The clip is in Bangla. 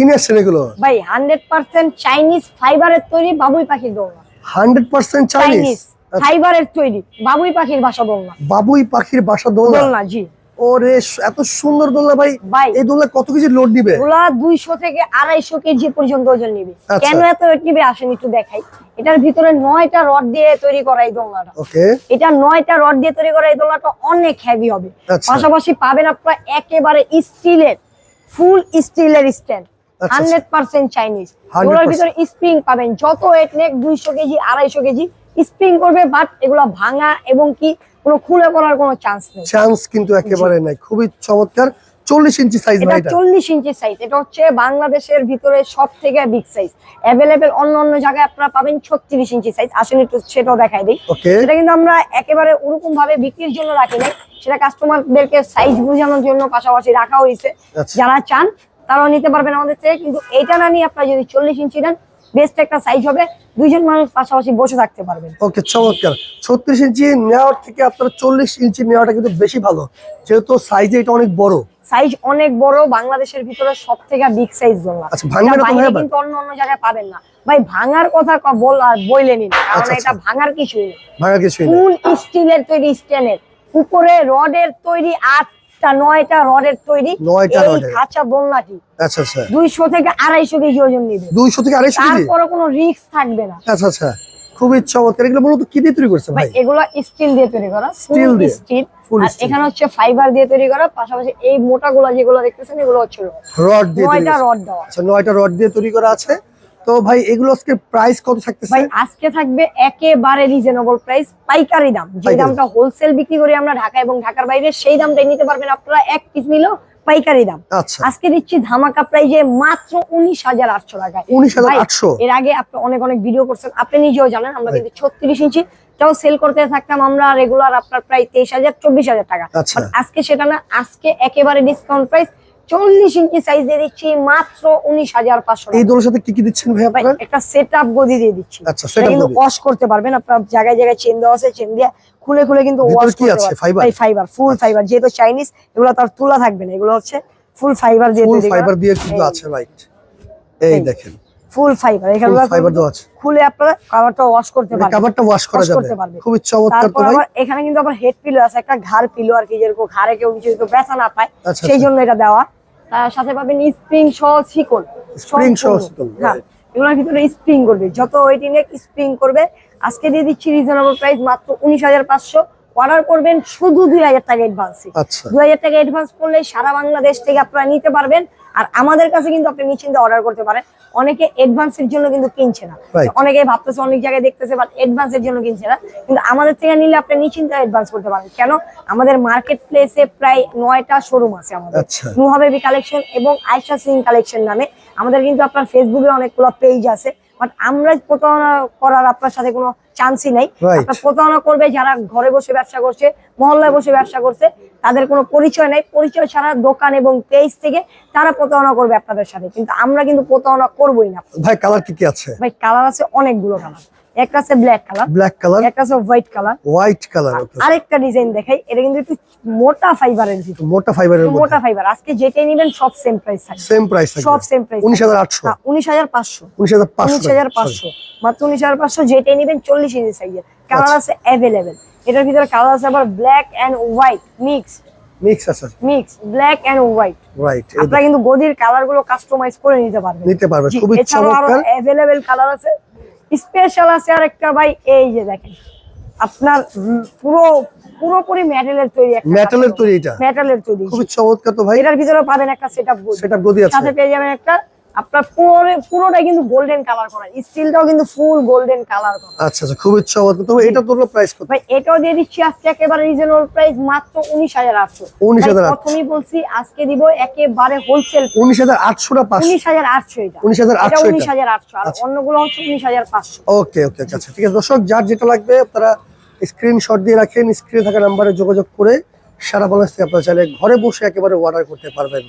কিনে আসছেন এগুলো? ভাই হান্ড্রেড পার্সেন্ট চাইনিজ ফাইবারের তৈরি বাবুই পাখির দোলনা হান্ড্রেড পার্সেন্ট চাইনিজ ফাইবারের তৈরি বাবুই পাখির বাসা দোলনা। বাবুই পাখির বাসা দোলনা? দোলনা জি। ওরে এত সুন্দর দোলনা ভাই। ভাই। এই দোলনা কত কেজি লোড নিবে? ওগুলা দুইশো থেকে আড়াইশো কেজি পর্যন্ত ওজন নিবে। আচ্ছা। কেন এত ওয়েট নিবে? আসেন একটু দেখাই। এটার ভিতরে নয়টা রড দিয়ে তৈরি করা এই দোলনাটা। ওকে। এটা নয়টা রড দিয়ে তৈরি করা এই দোলনাটা অনেক হেভি হবে। আচ্ছা। পাশাপাশি পাবেন আপনারা একেবারে স্টিলের ফুল স্টিলের স্ট্যান্ড। Hundred percent Chinese. 100% এগুলোর ভিতরে স্প্রিং পাবেন। যত ওয়েট নেক দুইশো কেজি আড়াইশো কেজি স্প্রিং করবে বাট এগুলো ভাঙা এবং কি কোনো খুলে পড়ার কোনো চান্স নেই। চান্স কিন্তু একেবারে নাই। খুবই চমৎকার। চল্লিশ ইঞ্চি সাইজ এটা চল্লিশ ইঞ্চি সাইজ এটা হচ্ছে বাংলাদেশের ভিতরে সব থেকে বিগ সাইজ অ্যাভেলেবেল অন্য অন্য জায়গায় আপনারা পাবেন ছত্রিশ ইঞ্চি সাইজ আসেন একটু সেটাও দেখাই দিই। সেটা কিন্তু আমরা একেবারে ওরকম ভাবে বিক্রির জন্য রাখি নাই। সেটা কাস্টমারদেরকে সাইজ বোঝানোর জন্য পাশাপাশি রাখা হয়েছে। আচ্ছা। যারা চান তারাও নিতে পারবেন আমাদের থেকে কিন্তু এইটা না নিয়ে আপনারা যদি চল্লিশ ইঞ্চি নেন বেস্ট একটা সাইজ হবে। দুইজন মানুষ পাশাপাশি বসে থাকতে পারবেন। ওকে চমৎকার। ছত্রিশ ইঞ্চি নেওয়ার থেকে আপনার চল্লিশ ইঞ্চি নেওয়াটা কিন্তু বেশি ভালো যেহেতু সাইজে এটা অনেক বড়। সাইজ অনেক বড় বাংলাদেশের ভিতরে সব থেকে বিগ সাইজ জন্য ভাঙবে না তো ভাই আবার? কিন্তু অন্য অন্য জায়গায় পাবেন না। ভাই ভাঙার কথা বল আর বইলে নিন কারণ আচ্ছা, এটা আচ্ছা। ভাঙার কিছুই নেই। ভাঙা কিছুই ফুল স্টিলের তৈরি স্ট্যান্ডের উপরে রডের তৈরি আটটা নয়টা রডের তৈরি। নয়টা রডের। খাঁচা দোলনাটি আচ্ছা আচ্ছা। দুইশো থেকে আড়াইশো কেজি ওজন নিবে। দুইশো থেকে আড়াইশো কেজি? তারপরে কোনো রিস্ক থাকবে না। আচ্ছা আচ্ছা। খুবই চমৎকার। এগুলো মূলত কি দিয়ে তৈরি করছে ভাই এগুলো স্টিল দিয়ে তৈরি করা। Steel দিয়ে? স্টিল আর এখানে হচ্ছে ফাইবার দিয়ে তৈরি করা। পাশাপাশি এই মোটা গুলা যেগুলো দেখতেছেন এগুলো হচ্ছে। রড। দিয়ে নয়টা রড দেওয়া। আচ্ছা নয়টা রড দিয়ে তৈরি করা আছে। তো ভাই এগুলো আজকে প্রাইস কত থাকতেছে? ভাই আজকে থাকবে একেবারে রিজনেবল প্রাইস পাইকারি দাম। যে দামটা হোলসেল বিক্রি করি আমরা ঢাকা এবং ঢাকার বাইরে সেই দামটাই নিতে পারবেন আপনারা। এক পিস নিলেও পাইকারি দাম। আচ্ছা। আজকে দিচ্ছি ধামাকা প্রাইজে মাত্র উনিশ হাজার আটশো টাকায় উনিশ হাজার আটশো? এর আগে আপনি অনেক অনেক ভিডিও করছেন। আপনি নিজেও জানেন আমরা কিন্তু ছত্রিশ ইঞ্চি টাও সেল করতে থাকতাম আমরা রেগুলার আপনার প্রায় তেইশ হাজার চব্বিশ হাজার টাকা। আচ্ছা। আজকে সেটা না আজকে একেবারে ডিসকাউন্ট প্রাইস চল্লিশ ইঞ্চি সাইজ দিয়ে দিচ্ছি মাত্র উনিশ হাজার পাঁচশো এই দোলের সাথে কি কি দিচ্ছেন ভাই একটা সেট আপ গদি দিয়ে দিচ্ছি। আচ্ছা, কিন্তু ওয়াশ করতে পারবেন আপনার জায়গায় জায়গায় চেন দেওয়া আছে চেন দিয়ে খুলে খুলে কিন্তু ওয়াশ কি আছে? ভাই ফাইবার ফুল ফাইবার যেহেতু চাইনিজ এগুলো তার তুলা থাকবে না এগুলো হচ্ছে ফুল ফাইবার দিয়ে ফুল ফাইবার দিয়ে কিন্তু আছে রাইট এই। দেখেন। ফুল ফাইবার এখানে দেওয়া আছে। খুলে আপনারা কাভারটা ওয়াশ করতে পারবেন। কাভারটা ওয়াশ করা যাবে। খুবই চমৎকার তো তারপর ভাই। এখানে কিন্তু আবার হেড পিলো আছে একটা ঘাড় পিলো আর কি যেরকম ঘাড়ে কেউ কিছু ব্যথা না পায় আচ্ছা, সেই আচ্ছা। জন্য এটা দেওয়া। সাথে পাবেন স্প্রিং সহ শিকল স্প্রিং সহ শিকল, এগুলোর ভিতরে স্প্রিং করবে। যত ওয়েট এ স্প্রিং করবে আজকে দিয়ে দিচ্ছি রিজনেবল প্রাইস মাত্র উনিশ হাজার পাঁচশো। অর্ডার করবেন শুধু দুই হাজার টাকা অ্যাডভান্সে আচ্ছা। দুই হাজার টাকা অ্যাডভান্স করলে সারা বাংলাদেশ থেকে আপনারা নিতে পারবেন। আর আমাদের কাছে কিন্তু আপনি নিশ্চিন্তে অর্ডার করতে পারেন। অনেকে অ্যাডভান্সের জন্য কিন্তু কিনছে না. অনেকে ভাবতেছে অনেক জায়গায় দেখতেছে বাট অ্যাডভান্সের জন্য কিনছে না। কিন্তু আমাদের থেকে নিলে আপনি নিশ্চিন্তে অ্যাডভান্স করতে পারেন। কেন? আমাদের মার্কেট প্লেসে প্রায় নয়টা শোরুম আছে আমাদের। আচ্ছা। নুহাবেবি কালেকশন এবং আয়সা সিং কালেকশন নামে। আমাদের কিন্তু আপনার ফেসবুকে অনেকগুলো পেজ আছে। বাট আমরা প্রতারণা করার আপনার সাথে কোনো চান্সই নাই। আপনার প্রতারণা করবে যারা ঘরে বসে ব্যবসা করছে মহল্লায় বসে ব্যবসা করছে তাদের কোনো পরিচয় নাই। পরিচয় ছাড়া দোকান এবং পেজ থেকে তারা প্রতারণা করবে আপনাদের সাথে। কিন্তু আমরা কিন্তু প্রতারণা করবোই না। ভাই কালার কি কি আছে? ভাই কালার আছে অনেকগুলো কালার একটা আছে ব্ল্যাক কালার ব্ল্যাক কালার একটা আছে হোয়াইট কালার হোয়াইট কালার আরেকটা ডিজাইন দেখাই এটা কিন্তু একটু মোটা ফাইবারের ভিতর। মোটা ফাইবারের মোটা ফাইবার আজকে যেটাই নেবেন সব সেম প্রাইস থাকবে। সেম প্রাইস থাকবে। সব সেম প্রাইস উনিশ হাজার আটশো। উনিশ হাজার পাঁচশো। উনিশ হাজার পাঁচশো। উনিশ হাজার পাঁচশো। মাত্র উনিশ হাজার পাঁচশো যেটাই নেবেন চল্লিশ ইঞ্চি সাইজের কালার আছে অ্যাভেলেবেল এটার ভিতরে কালার আছে আবার black and white mix mix আছে mix black and white right আপনারা কিন্তু গদির কালারগুলো কাস্টমাইজ করে নিতে পারবেন। নিতে পারবে জি, খুবই চমৎকার। অ্যাভেলেবেল কালার আছে। স্পেশাল আছে আর একটা ভাই এই যে দেখেন। আপনার পুরো পুরোপুরি মেটালের তৈরি একটা মেটালের তৈরি এটা? মেটালের তৈরি। খুব চমৎকার তো ভাই। এটার ভিতরে পাবেন একটা সেটআপ গদি। সেটআপ গদি আছে। সাথে পেয়ে যাবেন একটা আপনার পুরো পুরোটাই কিন্তু গোল্ডেন কালার করা। স্টিলটাও কিন্তু ফুল গোল্ডেন কালার করা। আচ্ছা আচ্ছা খুবই চমৎকার। তবে এটা তোর প্রাইস কত? ভাই এটাও দিয়ে দিচ্ছি আজকে একেবারে রিজনেবল প্রাইস মাত্র উনিশ হাজার আটশো। 19,800 প্রথমেই বলছি আজকে দিব একেবারে হোলসেল উনিশ হাজার আটশো না পাঁচশো? উনিশ হাজার আটশো এটা। 19,800 এটা এটা। উনিশ হাজার আটশো। আর আচ্ছা। অন্যগুলো হচ্ছে উনিশ হাজার পাঁচশো। ওকে ওকে আচ্ছা ঠিক আছে। দর্শক যার যেটা লাগবে আপনারা স্ক্রিনশট দিয়ে রাখেন স্ক্রিনে থাকা নাম্বারে যোগাযোগ করে সারা বাংলাদেশ থেকে আপনারা চাইলে ঘরে বসে একেবারে অর্ডার করতে পারবেন।